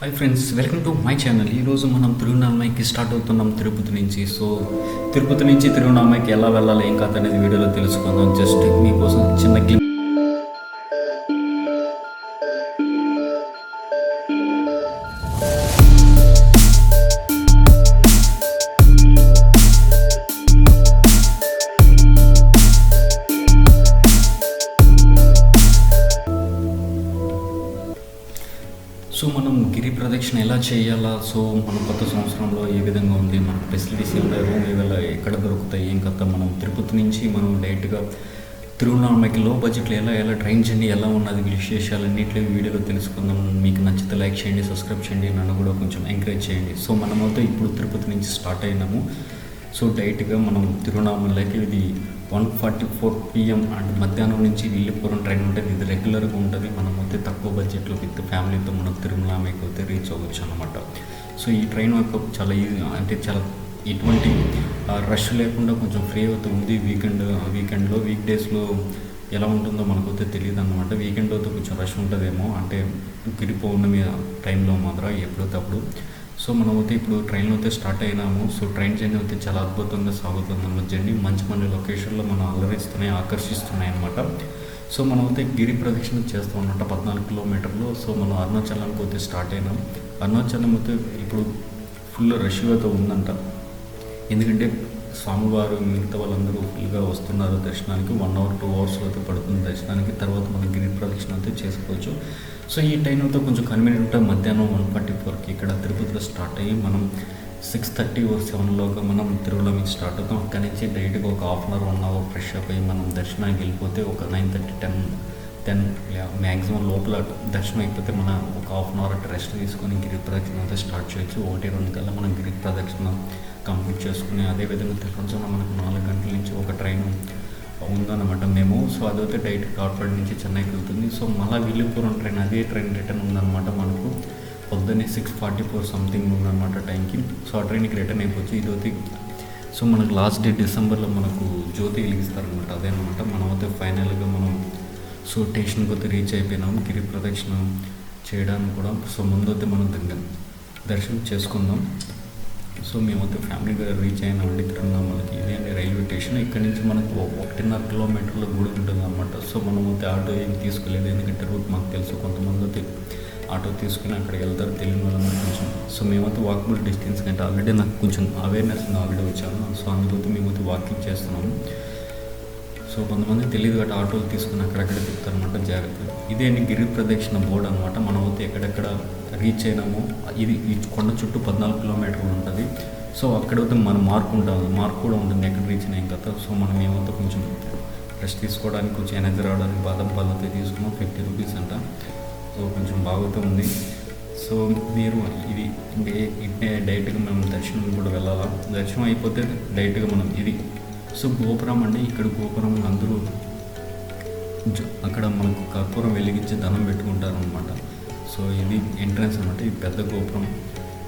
Hi friends welcome to my channel ఈరోజు మనం తిరువన్నామయ్యకి start అవుతున్నాం తిరుపతి నుంచి. సో తిరుపతి నుంచి తిరువన్నామయ్యకి ఎలా వెళ్ళాలి ఏం కథ అనేది వీడియోలో తెలుసుకుందాం. జస్ట్ మీకోసం చిన్న క్లిప్ చేయాలా? సో మన కొత్త సంవత్సరంలో ఏ విధంగా ఉంది? మన ఫెసిలిటీస్ ఉన్నాయి రూమ్ ఏవెలా ఎక్కడ దొరుకుతాయి? ఏం కథ? మనం తిరుపతి నుంచి మనం డైరెక్ట్గా తిరువన్నామకి లో బడ్జెట్లో ఎలా ఎలా ట్రైన్ చేయండి ఎలా ఉన్నది? విశేషాలన్నింటిలో వీడియోలో తెలుసుకుందాం. మీకు నచ్చితే లైక్ చేయండి సబ్స్క్రైబ్ చేయండి. నన్ను కూడా కొంచెం ఎంకరేజ్ చేయండి. సో మనమైతే ఇప్పుడు తిరుపతి నుంచి స్టార్ట్ అయినాము. సో డైరెక్ట్గా మనం తిరువన్నామలకి ఇది one forty four PM and మధ్యాహ్నం నుంచి వెళ్ళిపోవడం ట్రైన్ ఉంటుంది. ఇది రెగ్యులర్గా ఉంటుంది. మనం అయితే తక్కువ బడ్జెట్లో విత్ ఫ్యామిలీతో మనం తిరుమలకి అయితే రీచ్ అవ్వచ్చు అనమాట సో ఈ ట్రైన్ యొక్క చాలా ఈజీ అంటే చాలా ఎటువంటి రష్ లేకుండా కొంచెం ఫ్రీ అవుతూ ఉంది. వీకెండ్ వీకెండ్లో వీక్ డేస్లో ఎలా ఉంటుందో మనకైతే తెలియదు అనమాట వీకెండ్ అయితే కొంచెం రష్ ఉంటుందేమో. అంటే గిరి పౌర్ణమి టైంలో మాత్రం ఎప్పుడో సో మనమైతే ఇప్పుడు ట్రైన్లో అయితే స్టార్ట్ అయినాము. సో ట్రైన్ జర్నీ అయితే చాలా అద్భుతంగా సాగుతుంది మన జర్నీ మంచి మంచి లొకేషన్లో మనం అలరిస్తున్నాయి ఆకర్షిస్తున్నాయి అనమాట సో మనం అయితే గిరి ప్రదక్షిణ చేస్తాం అనమాట పద్నాలుగు కిలోమీటర్లు. సో మనం అరుణాచలంకి అయితే స్టార్ట్ అయినాం. అరుణాచలం అయితే ఇప్పుడు ఫుల్ రష్గా అయితే ఉందంట. ఎందుకంటే స్వామివారు మిగతా వాళ్ళందరూ ఫుల్గా వస్తున్నారు దర్శనానికి. వన్ అవర్ టూ అవర్స్లో అయితే పడుతుంది దర్శనానికి. తర్వాత మనం గిరి ప్రదక్షిణ అయితే చేసుకోవచ్చు. సో ఈ టైం కొంచెం కన్వీనియంట్ ఉంటుంది మధ్యాహ్నం వన్ ఫార్టీ ఫోర్కి ఇక్కడ తిరుపతిలో స్టార్ట్ అయ్యి మనం సిక్స్ థర్టీ ఓ సెవెన్లోగా మనం తిరుమలకి స్టార్ట్ అవుతాం. అక్కడి నుంచి డైరెక్ట్గా ఒక half an hour one hour fresh up అయ్యి మనం దర్శనానికి వెళ్ళిపోతే ఒక nine thirty ten ten maximum లోపల దర్శనం అయిపోతే మన ఒక half an hour at rest తీసుకొని గిరి ప్రదక్షిణ అయితే స్టార్ట్ చేయొచ్చు. ఒకటి రెండు కల్లా మనం గిరి ప్రదక్షిణ కంప్లీట్ చేసుకుని అదేవిధంగా తిరుపతిలో మనకు నాలుగు గంటల నుంచి ఒక ట్రైన్ ఉందన్నమాట మేము సో అదైతే డైరెక్ట్ కార్పొరేట్ నుంచి చెన్నైకి వెళ్తుంది. సో మళ్ళీ విల్లుపురం ట్రైన్ అదే ట్రైన్ రిటర్న్ ఉందన్నమాట మనకు. పొద్దున్నే సిక్స్ ఫార్టీ ఫోర్ సంథింగ్ ఉందన్నమాట టైంకి. సో ఆ ట్రైన్కి రిటర్న్ అయిపోవచ్చు. ఇదైతే సో మనకు లాస్ట్ డే డిసెంబర్లో మనకు జ్యోతి వెలిగిస్తారనమాట అదేనమాట. మనం అయితే ఫైనల్గా మనం సో స్టేషన్కి అయితే రీచ్ అయిపోయినాం. గిరి ప్రదక్షిణ చేయడానికి కూడా. సో ముందైతే మనం దగ్గర దర్శనం చేసుకుందాం. సో మేమైతే ఫ్యామిలీగా రీచ్ అయినామండి తిరువన్నామలకి ఇది అండి రైల్వే స్టేషన్. ఇక్కడ నుంచి మనకు ఒకటిన్నర కిలోమీటర్ల గుడి ఉంటుంది అనమాట సో మనం అయితే ఆటో ఏం తీసుకోలేదు. ఎందుకంటే రూట్ మాకు తెలుసు. కొంతమంది అయితే ఆటో తీసుకుని అక్కడికి వెళ్తారు. తెలియని వాళ్ళని కొంచెం సో మేమైతే వాకబుల్ డిస్టెన్స్ కంటే ఆల్రెడీ నాకు కొంచెం అవేర్నెస్ ఉంది. ఆల్రెడీ వచ్చాను. సో అందుకైతే మేమైతే వాకింగ్ చేస్తున్నాము. సో కొంతమంది తెలియదు కాబట్టి ఆటోలు తీసుకుని అక్కడక్కడ తిప్పుతారనమాట జాగ్రత్త ఇదే అండి గిరి ప్రదక్షిణ బోర్డు అనమాట తర్వాత ఎక్కడెక్కడ రీచ్ అయినామో ఇది ఈ కొండ చుట్టూ పద్నాలుగు కిలోమీటర్లు ఉంటుంది. సో అక్కడైతే మన మార్క్ ఉంటుంది. మార్క్ కూడా ఉంటుంది. ఎక్కడ రీచ్ అయిన కదా సో మనం ఏమంతా కొంచెం రెస్ట్ తీసుకోవడానికి కొంచెం ఎనర్జీ రావడానికి బాదం పాలు అయితే తీసుకున్నాం. ఫిఫ్టీ రూపీస్ అంట. సో కొంచెం బాగుతూ ఉంది. సో మీరు ఇది డే- ఇట్నే డైరెక్ట్గా మనం దర్శనం కూడా వెళ్ళాలా? దర్శనం అయిపోతే డైరెక్ట్గా మనం ఇది సో గోపురం అండి ఇక్కడ గోపురం అందరూ అక్కడ మనకు కర్పూరం వెలిగించి దండం పెట్టుకుంటారు అనమాట సో ఇది ఎంట్రన్స్ అనమాట ఇది పెద్ద గోపురం.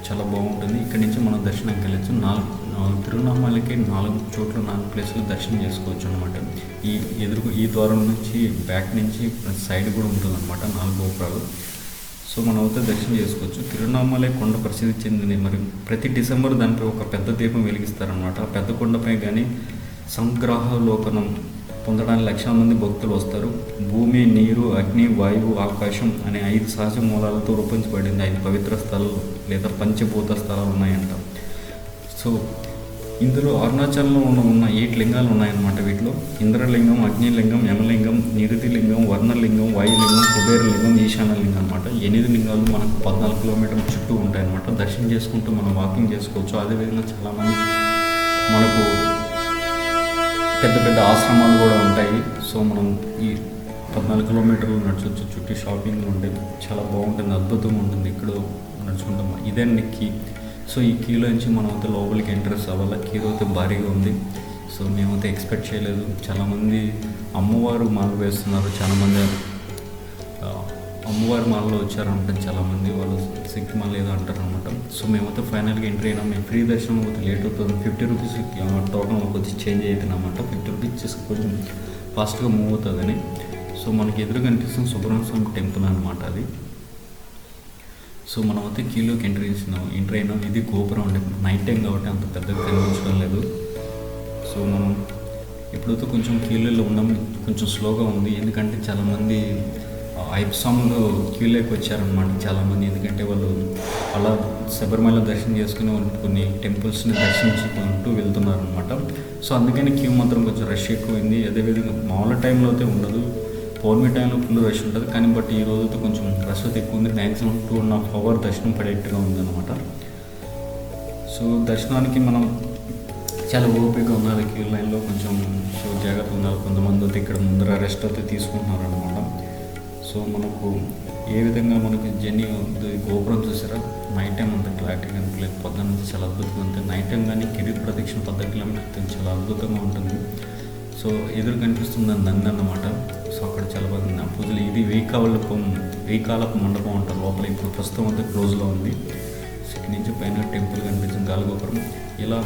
చాలా బాగుంటుంది. ఇక్కడ నుంచి మనం దర్శనం వెళ్ళచ్చు నాలుగు నాలుగు తిరునామాలకి నాలుగు చోట్ల నాలుగు ప్లేసులు దర్శనం చేసుకోవచ్చు అనమాట ఈ ఎదురు ఈ ద్వారం నుంచి బ్యాక్ నుంచి సైడ్ కూడా ఉంటుంది అనమాట నాలుగు గోపురాలు. సో మనం అయితే దర్శనం చేసుకోవచ్చు. తిరువన్నామలై కొండ ప్రసిద్ధి చెందింది. మరి ప్రతి డిసెంబర్ దానిపై ఒక పెద్ద దీపం వెలిగిస్తారనమాట ఆ పెద్ద కొండపై కానీ సంగ్రహలోకనం పొందడానికి లక్షల మంది భక్తులు వస్తారు. భూమి నీరు అగ్ని వాయువు ఆకాశం అనే ఐదు సహజ మూలాలతో రూపించబడింది ఐదు పవిత్ర స్థలాలు లేదా పంచభూత స్థలాలు ఉన్నాయంట. సో ఇందులో అరుణాచల్లో ఉన్న ఉన్న ఏడు లింగాలు ఉన్నాయన్నమాట వీటిలో. ఇంద్రలింగం అగ్నిలింగం యమలింగం నిరుతిలింగం వర్ణలింగం వాయులింగం కుబేరలింగం ఈశాన్యలింగం అనమాట ఎనిమిది లింగాలు మనకు పద్నాలుగు కిలోమీటర్ల చుట్టూ ఉంటాయన్నమాట. దర్శనం చేసుకుంటూ మనం వాకింగ్ చేసుకోవచ్చు. అదేవిధంగా చాలామంది పెద్ద పెద్ద ఆశ్రమాలు కూడా ఉంటాయి. సో మనం ఈ పద్నాలుగు కిలోమీటర్లు నడచొచ్చు. చుట్టూ షాపింగ్లు ఉంటాయి చాలా బాగుంటుంది అద్భుతంగా ఉంటుంది. ఇక్కడ నడుచుకుంటాం. ఇదే కీ సో ఈ కీలో నుంచి మనం అయితే లోపలికి ఎంట్రెస్ అవ్వాలి? కీలో అయితే భారీగా ఉంది. సో మేమైతే ఎక్స్పెక్ట్ చేయలేదు. చాలామంది అమ్మవారు మాల వేస్తున్నారు. చాలామంది అమ్మవారి మాలలో వచ్చారంట చాలామంది వాళ్ళు శక్తి మాల ఏదో అంటారు అనమాట సో మేమైతే ఫైనల్గా ఎంట్రీ అయినాం. మేము ఫ్రీ దర్శనం అయితే లేట్ అవుతుంది. ఫిఫ్టీ రూపీస్ టోకన్ వచ్చి చేంజ్ అవుతుందన్నమాట ఫిఫ్టీ రూపీస్ కొంచెం ఫాస్ట్గా మూవ్ అవుతుందని. సో మనకి ఎదురు కనిపిస్తుంది సుబ్రహ్మణ్య స్వామి టెంపుల్ అనమాట అది. సో మనం అయితే క్యూలోకి ఎంట్రీ చేసినాం. ఎంట్రీ అయినాం. ఇది గోపురం అండి. నైట్ టైం కాబట్టి అంత పెద్దగా కనిపించడం లేదు. సో మనం ఇప్పుడైతే కొంచెం క్యూలలో ఉన్నాం కొంచెం స్లోగా ఉంది. ఎందుకంటే చాలామంది ఐప్ సాంగ్లో క్యూలోకి వచ్చారనమాట చాలామంది. ఎందుకంటే వాళ్ళు అలా శబరిమల దర్శనం చేసుకుని వాళ్ళు కొన్ని టెంపుల్స్ని దర్శించుకుంటూ వెళ్తున్నారు అనమాట సో అందుకని క్యూ మాత్రం కొంచెం రష్ ఎక్కువైంది. అదేవిధంగా మామూలు టైంలో అయితే ఉండదు. పౌర్ణమి టైంలో ఫుల్ రష్ ఉంటుంది. కానీ బట్ ఈ రోజు అయితే కొంచెం రష్ అయితే ఎక్కువ ఉంది maximum two and half hour దర్శనం పడేట్టుగా ఉందన్నమాట. సో దర్శనానికి మనం చాలా ఓపిక ఉన్నారు క్యూ లైన్లో. కొంచెం సో జాగ్రత్త ఉన్నారు కొంతమంది అయితే ఇక్కడ ముందర రెస్ట్ అయితే తీసుకుంటున్నారు అనమాట సో మనకు ఏ విధంగా మనకి జర్నీ గోపురం చూసారా? నైట్ టైం అంత క్లారిటీ కనిపించలేదు పొద్దున నుంచి చాలా అద్భుతంగా ఉంటుంది. నైట్ టైం కానీ గిరి ప్రదక్షిణ పద్ద కిలోమీటర్ చాలా అద్భుతంగా ఉంటుంది. సో ఎదురు కనిపిస్తుంది నంది అన్నమాట. సో అక్కడ చాలా బాగుంది ఆ పూజలు ఇది వెయ్యి వేకాలపు మండపం అంటారు. లోపల ఇప్పుడు ప్రస్తుతం అంతా క్లోజ్లో ఉంది. సో ఇక్కడి నుంచి పైన టెంపుల్ కనిపించింది. గాలిగోపురం. ఇలా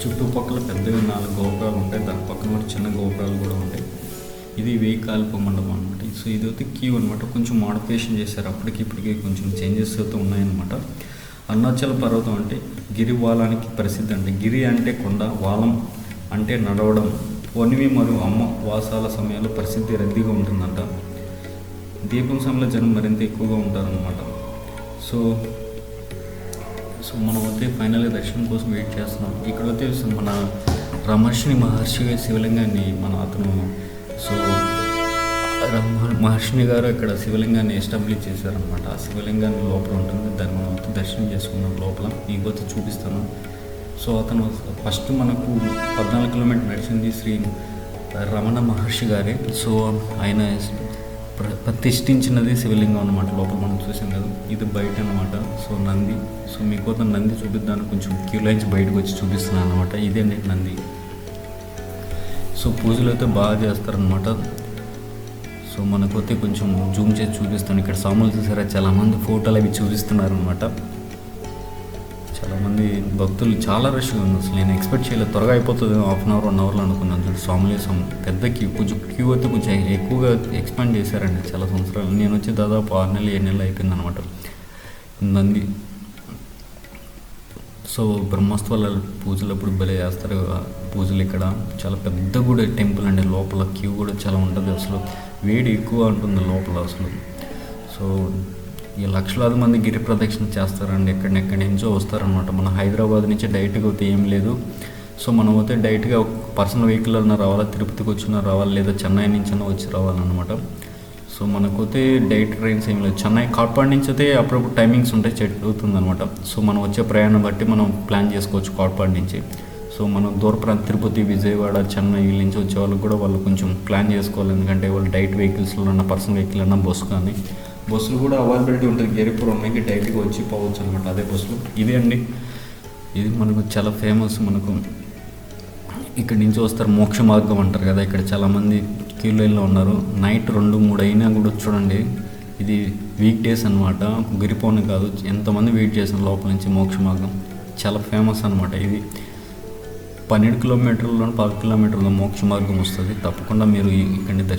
చుట్టుపక్కల పెద్దవి నాలుగు గోపురాలు ఉంటాయి. దాని పక్కన కూడా చిన్న గోపురాలు కూడా ఉంటాయి. ఇది వేకాలపు మండపం అనమాట సో ఇది అయితే క్యూ అనమాట కొంచెం మోడిఫికేషన్ చేశారు. అప్పటికి ఇప్పటికి కొంచెం చేంజెస్ అయితే ఉన్నాయన్నమాట. అరుణాచల పర్వతం అంటే గిరి వాలానికి ప్రసిద్ధి అంటే గిరి అంటే కొండ వాలం అంటే నడవడం. పొనివి మరియు అమ్మ వాసాల సమయాల్లో ప్రసిద్ధి రద్దీగా ఉంటుందంట. దీపం సమయంలో జనం మరింత ఎక్కువగా ఉంటారనమాట సో సో మనం అయితే ఫైనల్గా దర్శనం కోసం వెయిట్ చేస్తున్నాం. ఇక్కడ అయితే మన రమర్షిని మహర్షి శివలింగాన్ని మన అతను సో మహర్షిని గారు ఇక్కడ శివలింగాన్ని ఎస్టాబ్లిష్ చేశారనమాట ఆ శివలింగాన్ని లోపల ఉంటుంది దాన్ని మనం దర్శనం చేసుకున్నాం లోపల. మీకు అయితే చూపిస్తాను. సో అతను ఫస్ట్ మనకు పద్నాలుగు కిలోమీటర్ నడిచింది శ్రీ రమణ మహర్షి గారే. సో ఆయన ప్రతిష్ఠించినది శివలింగం అనమాట లోపల మనం చూసాం కదా ఇది బయట అనమాట సో నంది సో మీకు నంది చూపిద్దాను. కొంచెం క్యూ లైన్స్ బయటకు వచ్చి చూపిస్తున్నాను అనమాట ఇదే నంది. సో పూజలు అయితే బాగా చేస్తారనమాట సో మనకైతే కొంచెం జూమ్ చేసి చూపిస్తాను. ఇక్కడ సాములు చూసారా? చాలామంది ఫోటోలు అవి చూపిస్తున్నారు అనమాట చాలామంది భక్తులు చాలా రష్గా ఉంది అసలు నేను ఎక్స్పెక్ట్ చేయలేదు. త్వరగా అయిపోతుంది హాఫ్ అన్ అవర్ వన్ అవర్లో అనుకున్నాను. చూడు స్వాములే స్వామి. పెద్ద క్యూ కొంచెం క్యూ అయితే కొంచెం ఎక్కువగా ఎక్స్పాండ్ చేశారండి చాలా సంవత్సరాలు. నేను వచ్చి దాదాపు ఆరు నెలలు ఏడు నెలలు అయిపోయింది అనమాట మంది సో బ్రహ్మోత్సవాల పూజలు అప్పుడు భలే చేస్తారు పూజలు ఇక్కడ చాలా పెద్ద గుడి టెంపుల్ అండి. లోపల క్యూ కూడా చాలా ఉంటుంది అసలు. వేడి ఎక్కువ ఉంటుంది లోపల అసలు. సో ఈ లక్షలాది మంది గిరి ప్రదక్షిణ చేస్తారండి. ఎక్కడెక్కడి నుంచో వస్తారనమాట మన హైదరాబాద్ నుంచి డైరెక్ట్గా అయితే ఏం లేదు. సో మనం అయితే డైరెక్ట్గా పర్సనల్ వెహికల్ అన్న రావాలా తిరుపతికి వచ్చినా రావాలి లేదా చెన్నై నుంచి అన్న వచ్చి రావాలన్నమాట. సో మనకైతే డైట్ ట్రైన్స్ ఏం లేదు. చెన్నై కాట్పాడ్ నుంచి అయితే అప్పుడప్పుడు టైమింగ్స్ ఉంటాయి చెడుతుంది అనమాట సో మనం వచ్చే ప్రయాణం బట్టి మనం ప్లాన్ చేసుకోవచ్చు కాట్పాడ్ నుంచి. సో మనం దూర ప్రాంత తిరుపతి విజయవాడ చెన్నై వీళ్ళ నుంచి వచ్చే వాళ్ళకి కూడా వాళ్ళు కొంచెం ప్లాన్ చేసుకోవాలి. ఎందుకంటే వాళ్ళు డైట్ వెహికల్స్లో ఉన్న పర్సనల్ వెహికల్ అన్న బస్సు కానీ. బస్సులు కూడా అవైలబిలిటీ ఉంటుంది. గేరిపురం ఉన్నాయి. డైరెక్ట్గా వచ్చి పోవచ్చు అనమాట అదే బస్సులు. ఇదే అండి. ఇది మనకు చాలా ఫేమస్. మనకు ఇక్కడి నుంచి వస్తారు మోక్ష మార్గం అంటారు కదా ఇక్కడ చాలామంది క్యూ ఉన్నారు. నైట్ రెండు మూడు అయినా కూడా చూడండి. ఇది వీక్ డేస్ అనమాట గిరిపోని కాదు ఎంతమంది వెయిట్ చేసిన లోపల నుంచి మోక్ష మార్గం? చాలా ఫేమస్ అనమాట ఇది. పన్నెండు కిలోమీటర్లలో పది కిలోమీటర్ల మోక్ష మార్గం వస్తుంది. తప్పకుండా మీరు ఈ- ఇక్కడిని